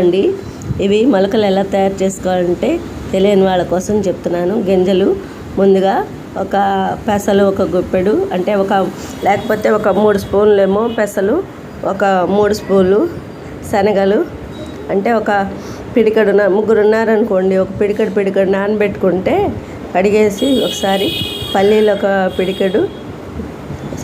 అండి. ఇవి మొలకలు ఎలా తయారు చేసుకోవాలంటే తెలియని వాళ్ళ కోసం చెప్తున్నాను. గింజలు ముందుగా ఒక పెసలు ఒక గుప్పెడు అంటే ఒక లేకపోతే ఒక మూడు స్పూన్లు ఏమో పెసలు ఒక మూడు స్పూన్లు శనగలు అంటే ఒక పిడికడు ముగ్గురు ఉన్నారనుకోండి ఒక పిడికడు పిడికడు నానబెట్టుకుంటే కడిగేసి ఒకసారి పల్లీలు ఒక పిడికెడు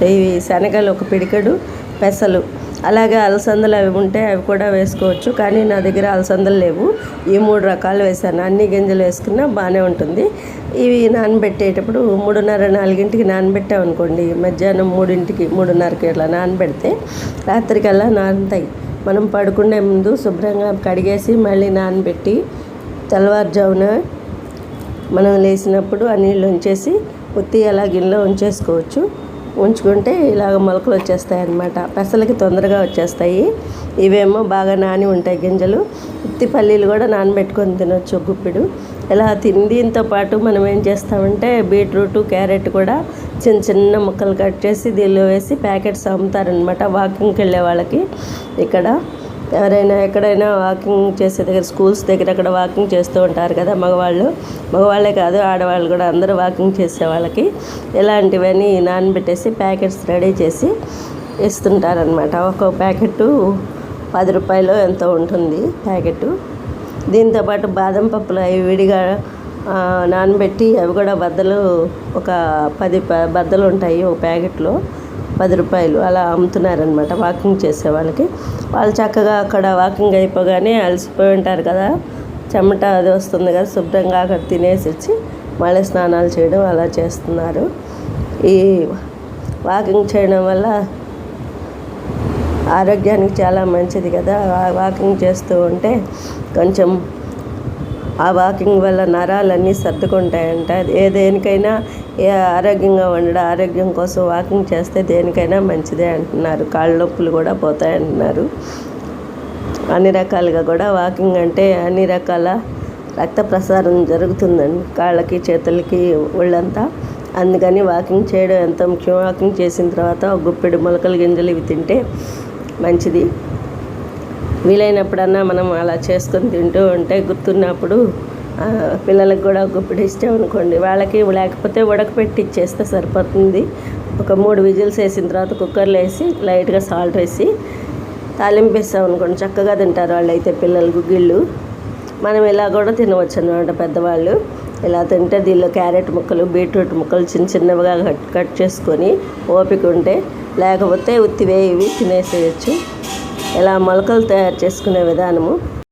ఇవి శనగలు ఒక పిడికెడు పెసలు అలాగే అలసందలు అవి ఉంటే అవి కూడా వేసుకోవచ్చు. కానీ నా దగ్గర అలసందలు లేవు. ఈ మూడు రకాలు వేసాను. అన్ని గింజలు వేసుకున్నా బాగానే ఉంటుంది. ఇవి నానబెట్టేటప్పుడు మూడున్నర నాలుగింటికి నానబెట్టామనుకోండి మధ్యాహ్నం మూడింటికి మూడున్నరకి ఇట్లా నానబెడితే రాత్రికల్లా నానుతాయి. మనం పడుకునే ముందు శుభ్రంగా కడిగేసి మళ్ళీ నానబెట్టి తెల్లవారుజామున మనం లేచినప్పుడు ఆ నీళ్ళు ఉంచేసి ఉత్తి అలా గిన్నెలో ఉంచేసుకోవచ్చు. ఉంచుకుంటే ఇలాగ మొలకలు వచ్చేస్తాయి అన్నమాట. పెసలకి తొందరగా వచ్చేస్తాయి. ఇవేమో బాగా నాని ఉంటాయి గింజలు. ఉత్తి పల్లీలు కూడా నానబెట్టుకొని తినొచ్చు గుప్పిడు. ఇలా తిని దీంతో పాటు మనం ఏం చేస్తామంటే బీట్రూట్ క్యారెట్ కూడా చిన్న చిన్న ముక్కలు కట్ చేసి దీనిలో వేసి ప్యాకెట్స్ అమ్ముతారనమాట వాకింగ్కి వెళ్ళే వాళ్ళకి. ఇక్కడ ఎవరైనా ఎక్కడైనా వాకింగ్ చేసే దగ్గర స్కూల్స్ దగ్గర అక్కడ వాకింగ్ చేస్తూ ఉంటారు కదా మగవాళ్ళు. మగవాళ్ళే కాదు ఆడవాళ్ళు కూడా అందరూ వాకింగ్ చేసే వాళ్ళకి ఇలాంటివన్నీ నానబెట్టేసి ప్యాకెట్స్ రెడీ చేసి ఇస్తుంటారనమాట ఒక్కో ప్యాకెట్టు పది రూపాయలు ఎంతో ఉంటుంది ప్యాకెట్ దీంతోపాటు బాదం పప్పులు అవి విడిగా నానబెట్టి అవి కూడా బద్దలు ఒక పది ప- బద్దలు ఉంటాయి ఒక ప్యాకెట్లో. పది రూపాయలు అలా అమ్ముతున్నారనమాట వాకింగ్ చేసే వాళ్ళకి. వాళ్ళు చక్కగా అక్కడ వాకింగ్ అయిపోగానే అలసిపోయి ఉంటారు కదా చెమట అది వస్తుంది కదా శుభ్రంగా అక్కడ తినేసి వచ్చి మళ్ళీ స్నానాలు చేయడం అలా చేస్తున్నారు. ఈ వాకింగ్ చేయడం వల్ల ఆరోగ్యానికి చాలా మంచిది కదా. వాకింగ్ చేస్తూ ఉంటే కొంచెం ఆ వాకింగ్ వల్ల నరాలన్నీ సర్దుకుంటాయంట. ఏ దేనికైనా ఏ ఆరోగ్యంగా ఉండడం ఆరోగ్యం కోసం వాకింగ్ చేస్తే దేనికైనా మంచిదే అంటున్నారు. కాళ్ళ నొప్పులు కూడా పోతాయి అంటున్నారు అన్ని రకాలుగా కూడా వాకింగ్ అంటే అన్ని రకాల రక్త ప్రసారం జరుగుతుందండి. కాళ్ళకి చేతులకి ఒళ్ళంతా. అందుకని వాకింగ్ చేయడం ఎంత ముఖ్యం? వాకింగ్ చేసిన తర్వాత గుప్పెడు మొలకల గింజలు ఇవి తింటే మంచిది. వీలైనప్పుడన్నా మనం అలా చేసుకొని తింటూ ఉంటే గుర్తున్నప్పుడు పిల్లలకు కూడా గుప్పిడి ఇష్టం అనుకోండి. వాళ్ళకి లేకపోతే ఉడకపెట్టి ఇచ్చేస్తే సరిపోతుంది. ఒక మూడు విజిల్స్ వేసిన తర్వాత కుక్కర్లో వేసి లైట్గా సాల్ట్ వేసి తాలింపు వేసాం అనుకోండి. చక్కగా తింటారు వాళ్ళు అయితే పిల్లలు గుగ్గిళ్ళు మనం ఇలా కూడా తినవచ్చు అనమాట పెద్దవాళ్ళు. ఇలా తింటే దీనిలో క్యారెట్ ముక్కలు బీట్రూట్ ముక్కలు చిన్న చిన్నవిగా కట్ కట్ చేసుకొని ఓపిక ఉంటే లేకపోతే ఉత్తివే ఇవి తినేసేయచ్చు. ఇలా మొలకలు తయారు చేసుకునే విధానము.